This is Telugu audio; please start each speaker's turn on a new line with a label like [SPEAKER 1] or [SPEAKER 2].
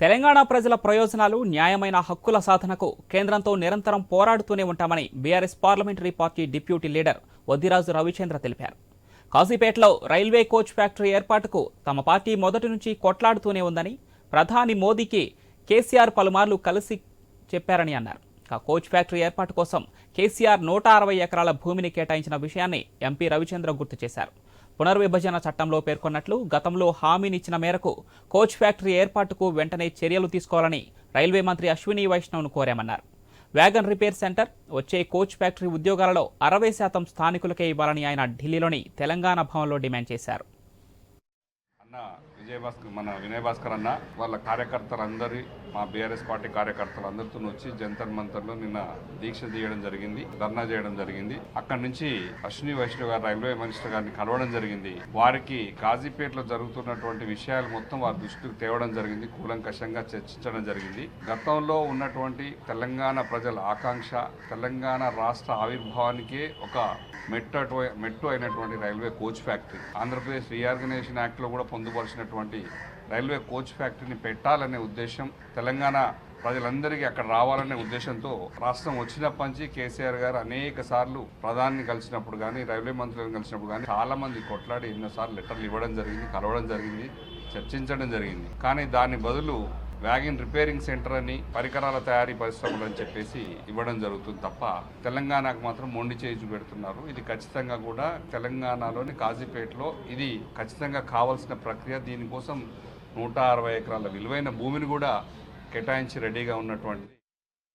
[SPEAKER 1] తెలంగాణ ప్రజల ప్రయోజనాలు న్యాయమైన హక్కుల సాధనకు కేంద్రంతో నిరంతరం పోరాడుతూనే ఉంటామని BRS parliamentary party deputy leader Vaddiraju Ravichandra తెలిపారు. కాజీపేటలో రైల్వే కోచ్ ఫ్యాక్టరీ ఏర్పాటుకు తమ పార్టీ మొదటి నుంచి కొట్లాడుతూనే ఉందని ప్రధాని మోదీకి కేసీఆర్ పలుమార్లు కలిసి చెప్పారని అన్నారు. కోచ్ ఫ్యాక్టరీ ఏర్పాటు కోసం కేసీఆర్ నూట అరవై ఎకరాల భూమిని కేటాయించిన విషయాన్ని ఎంపీ రవిచంద్ర గుర్తు చేశారు. పునర్విభజన చట్టంలో పేర్కొన్నట్లు గతంలో హామీనిచ్చిన మేరకు కోచ్ ఫ్యాక్టరీ ఏర్పాటుకు వెంటనే చర్యలు తీసుకోవాలని రైల్వే మంత్రి అశ్విని వైష్ణవ్ను కోరామన్నారు. వ్యాగన్ రిపేర్ సెంటర్ వచ్చే కోచ్ ఫ్యాక్టరీ ఉద్యోగాలలో అరవై శాతం స్థానికులకే ఇవ్వాలని ఆయన ఢిల్లీలోని తెలంగాణ భవన్లో డిమాండ్ చేశారు.
[SPEAKER 2] విజయ్ భాస్కర్ మన వినయ్ భాస్కర్ అన్న వాళ్ళ కార్యకర్తలందరి మా బీఆర్ఎస్ పార్టీ కార్యకర్తలు అందరితో వచ్చి జంతర్ మంతర్లో నిన్న దీక్ష తీయడం జరిగింది ధర్నా చేయడం జరిగింది. అక్కడి నుంచి అశ్విని వైష్ణవ్ గారు రైల్వే మినిస్టర్ గారిని కలవడం జరిగింది. వారికి కాజీపేటలో జరుగుతున్నటువంటి విషయాలు మొత్తం వారి దృష్టికి తేవడం జరిగింది కూలంకషంగా చర్చించడం జరిగింది. గతంలో ఉన్నటువంటి తెలంగాణ ప్రజల ఆకాంక్ష తెలంగాణ రాష్ట్ర ఆవిర్భావానికే ఒక మెట్టు మెట్టు అయినటువంటి railway coach factory. Andhra Pradesh reorganisation యాక్ట్లో కూడా పొందుపరిచినటువంటి రైల్వే కోచ్ ఫ్యాక్టరీని పెట్టాలనే ఉద్దేశం తెలంగాణ ప్రజలందరికీ అక్కడ రావాలనే ఉద్దేశంతో రాష్ట్రం వచ్చినప్పటి నుంచి కేసీఆర్ గారు అనేక సార్లు ప్రధాని కలిసినప్పుడు కానీ రైల్వే మంత్రులను కలిసినప్పుడు కానీ చాలా మంది కొట్లాడి ఎన్నోసార్లు లెటర్లు ఇవ్వడం జరిగింది కలవడం జరిగింది చర్చించడం జరిగింది. కానీ దాని బదులు వ్యాగిన్ రిపేరింగ్ సెంటర్ అని పరికరాల తయారీ పరిశ్రమలు అని చెప్పేసి ఇవ్వడం జరుగుతుంది తప్ప తెలంగాణకు మాత్రం మొండి చేయి చూపెడుతున్నారు. ఇది ఖచ్చితంగా కూడా తెలంగాణలోని కాజీపేటలో ఇది ఖచ్చితంగా కావాల్సిన ప్రక్రియ. దీనికోసం నూట అరవై ఎకరాల విలువైన భూమిని కూడా కేటాయించి రెడీగా ఉన్నటువంటి